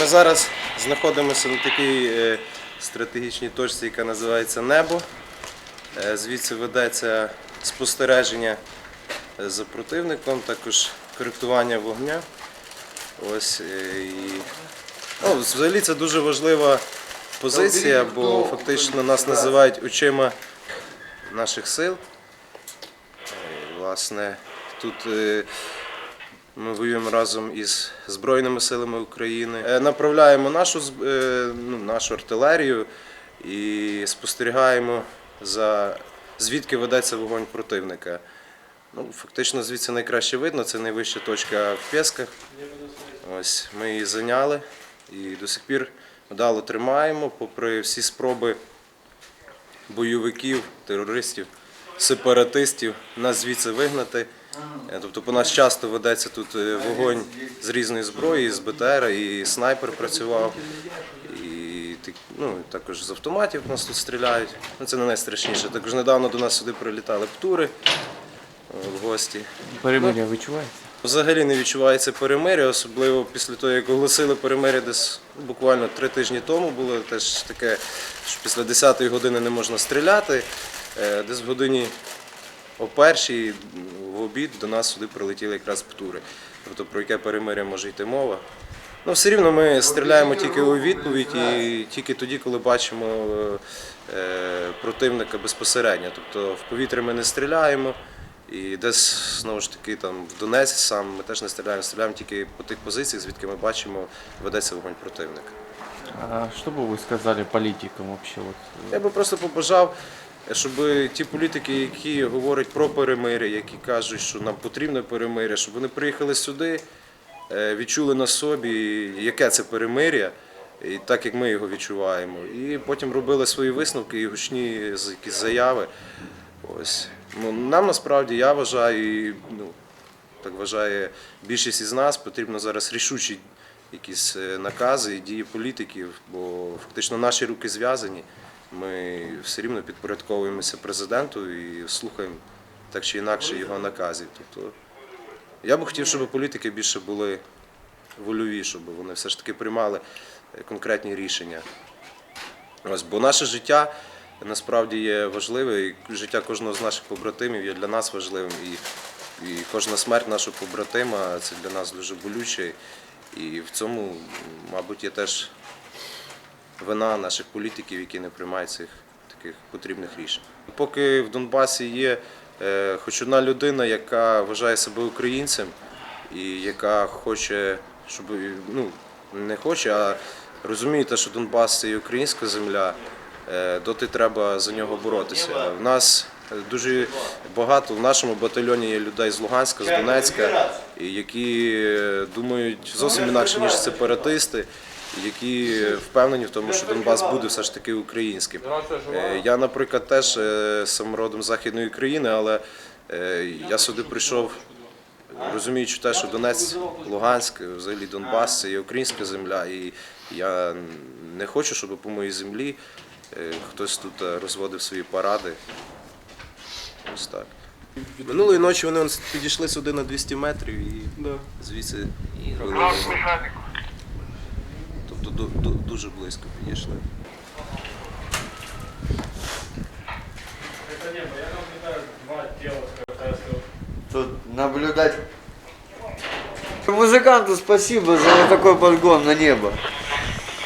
Ми зараз знаходимося на такій е, стратегічній точці, яка називається Небо. Е, Звідси ведеться спостереження е, за противником, також коректування вогня. Ось, і... ну, взагалі це дуже важлива позиція, бо фактично нас називають очима наших сил. Власне, тут ми воюємо разом із Збройними силами України. Е, Направляємо нашу, е, ну, нашу артилерію і спостерігаємо за звідки ведеться вогонь противника. Ну, фактично звідси найкраще видно, це найвища точка в Пєсках. Ось ми її зайняли і до сих пір вдало тримаємо, попри всі спроби бойовиків, терористів, сепаратистів нас звідси вигнати. Е, Тобто по нас часто ведеться тут е, вогонь з різної зброї, з БТР, і снайпер працював, і ну, також з автоматів нас тут стріляють. Ну, це не найстрашніше. Також недавно до нас сюди прилітали птури е, в гості. Перемир'я відчувається? Взагалі не відчувається перемиря, особливо після того, як оголосили перемиря десь буквально три тижні тому було теж таке, що після 10-ї години не можна стріляти. Десь в годині о першій обід до нас сюди прилетіли якраз птури. Тобто про яке перемиря може йти мова. Ну, все рівно ми стріляємо тільки у відповідь і тільки тоді, коли бачимо е, противника безпосередньо. Тобто в повітря ми не стріляємо. І десь знову ж таки там в Донецьк сам ми теж не стріляємо, стріляємо тільки по тих позиціях, звідки ми бачимо, ведеться вогонь противника. А что бы вы сказали политикам вообще? Вот, э, Я би просто побажав, щоб ті політики, які говорять про перемиря, які кажуть, що нам потрібно перемиря, щоб вони приїхали сюди, е, відчули на собі, яке це перемиря, і так як ми його відчуваємо. І потім робили свої висновки і гучні якісь заяви. Ось. Ну, нам насправді я вважаю, і, ну, так вважає більшість із нас, потрібно зараз рішучі якісь е, накази і дії політиків, бо фактично наші руки зв'язані. Ми все рівно підпорядковуємося президенту і слухаємо так чи інакше його наказів. Тобто я би хотів, щоб політики більше були вольові, щоб вони все ж таки приймали конкретні рішення. Ось, бо наше життя насправді є важливе, і життя кожного з наших побратимів є для нас важливим. І, і кожна смерть нашого побратима це для нас дуже болюче. І в цьому, мабуть, є теж вина наших політиків, які не приймають цих таких потрібних рішень. Поки в Донбасі є е, хоч одна людина, яка вважає себе українцем і яка хоче, щоб ну не хоче, а розуміє те, що Донбас це і українська земля, е, доти треба за нього боротися. В нас дуже багато в нашому батальйоні є людей з Луганська, з Донецька, які е, думають зовсім інакше, ніж сепаратисти, які впевнені в тому, що Донбас буде все ж таки українським. Е, Я, наприклад, теж е, сам родом Західної України, але е, я сюди прийшов, розуміючи те, що Донець, Луганськ, взагалі Донбас це є українська земля, і я не хочу, щоб по моїй землі хтось тут розводив свої паради. Ось так. Минулої ночі вони підійшли сюди на 200 метрів і звідси вели дуже близько підійшли. Тут наблюдать. Музыканту спасибо за вот такой подгон на небо.